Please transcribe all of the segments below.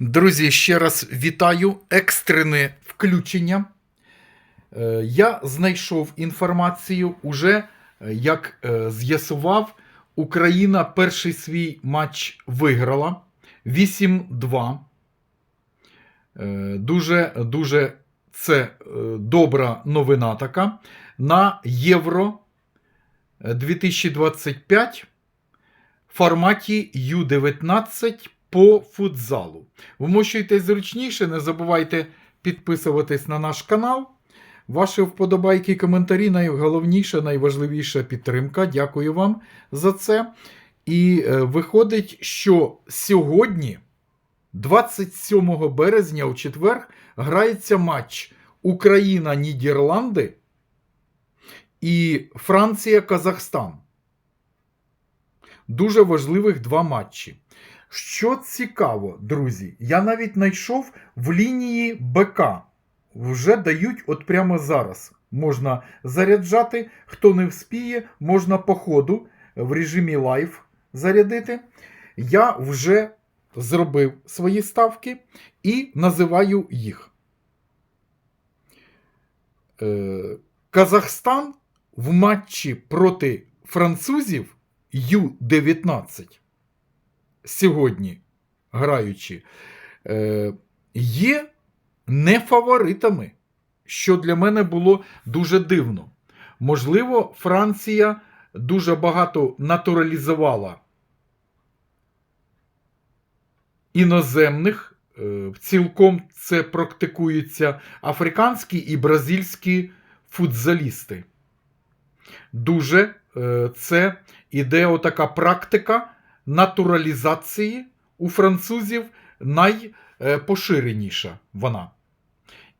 Друзі, ще раз вітаю. Екстрене включення. Е, Я знайшов інформацію уже, е, як е, з'ясував, Україна перший свій матч виграла 8-2. Е, Дуже, дуже це добра новина така. На Євро 2025 форматі U19 по футзалу. Вмощуйтесь зручніше, не забувайте підписуватись на наш канал. Ваші вподобайки і коментарі найголовніша, найважливіша підтримка. Дякую вам за це. І е, виходить, що сьогодні, 27 березня, у четвер, грається матч Україна-Нідерланди і Франція-Казахстан. Дуже важливих два матчі. Що цікаво, друзі, я навіть знайшов в лінії БК. Вже дають от прямо зараз. Можна заряджати, хто не вспіє, можна по ходу в режимі лайв зарядити. Я вже зробив свої ставки і називаю їх. Е, Казахстан в матчі проти французів Ю-19 сьогодні граючи, е, є не фаворитами, що для мене було дуже дивно. Можливо, Франція дуже багато натуралізувала іноземних, е, цілком це практикуються африканські і бразильські футзалісти. Дуже е, це іде отака практика натуралізації у французів найпоширеніша вона.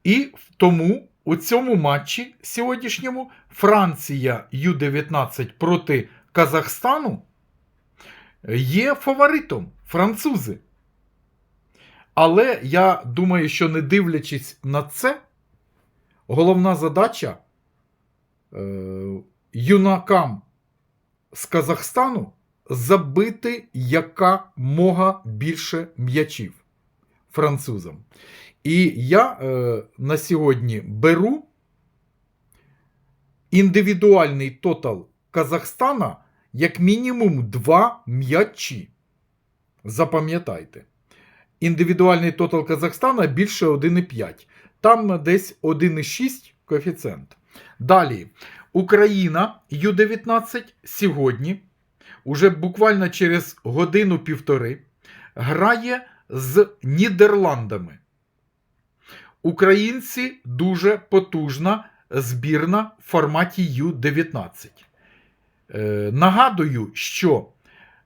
І тому у цьому матчі сьогоднішньому Франція Ю-19 проти Казахстану є фаворитом французи. Але я думаю, що не дивлячись на це, головна задача е, юнакам з Казахстану забити якомога більше м'ячів французам. І я е, на сьогодні беру індивідуальний тотал Казахстана як мінімум 2 м'ячі. Запам'ятайте. Індивідуальний тотал Казахстана більше 1,5. Там десь 1,6 коефіцієнт. Далі. Україна Ю-19 сьогодні уже буквально через годину-півтори грає з Нідерландами. Українці дуже потужна збірна в форматі Ю-19. Е, нагадую, що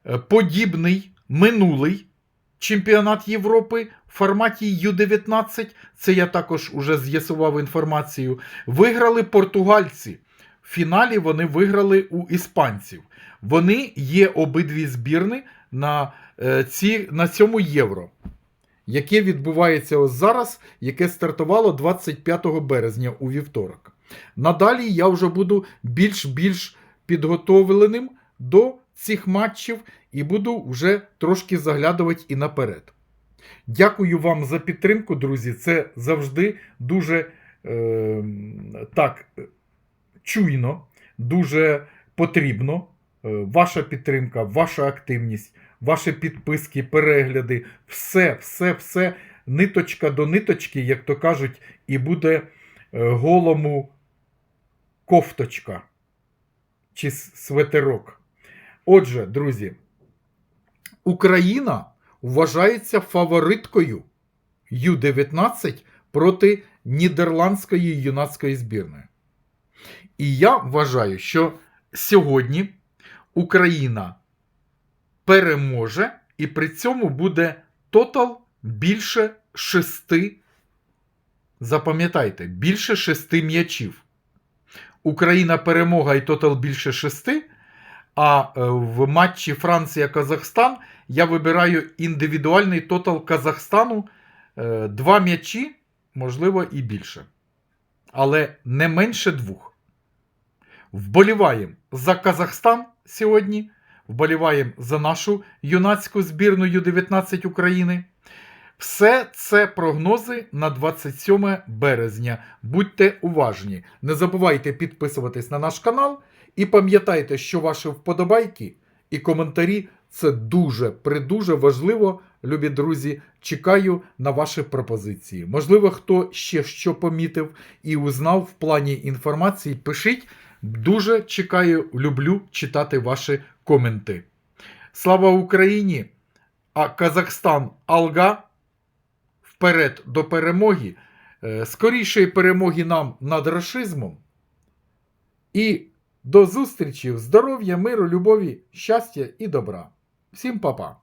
е, подібний минулий чемпіонат Європи в форматі Ю-19, це я також уже з'ясував інформацію, виграли португальці. Фіналі вони виграли у іспанців. Вони є обидві збірни на, е, ці, на цьому євро, яке відбувається ось зараз, яке стартувало 25 березня у вівторок. Надалі я вже буду більш-більш підготовленим до цих матчів і буду вже трошки заглядувати і наперед. Дякую вам за підтримку, друзі. Це завжди дуже е, так чуйно, дуже потрібно. Е, Ваша підтримка, ваша активність, ваші підписки, перегляди, все, все, все, ниточка до ниточки, як то кажуть, і буде е, голому кофточка чи светерок. Отже, друзі, Україна вважається фавориткою Ю-19 проти нідерландської юнацької збірної. І я вважаю, що сьогодні Україна переможе, і при цьому буде тотал більше шести. Запам'ятайте, більше шести м'ячів. Україна перемога і тотал більше шести. А е, в матчі Франція-Казахстан я вибираю індивідуальний тотал Казахстану е, два м'ячі, можливо, і більше. Але не менше двох. Вболіваємо за Казахстан сьогодні. Вболіваємо за нашу юнацьку збірну Ю-19 України. Все це прогнози на 27 березня. Будьте уважні. Не забувайте підписуватись на наш канал і пам'ятайте, що ваші вподобайки і коментарі це дуже придуже важливо, любі друзі. Чекаю на ваші пропозиції. Можливо, хто ще що помітив і узнав в плані інформації, пишіть. Дуже чекаю, люблю читати ваші коменти. Слава Україні! А Казахстан Алга вперед до перемоги, е, скорішої перемоги нам над рашизмом. І до зустрічі, здоров'я, миру, любові, щастя і добра. Всім па-па!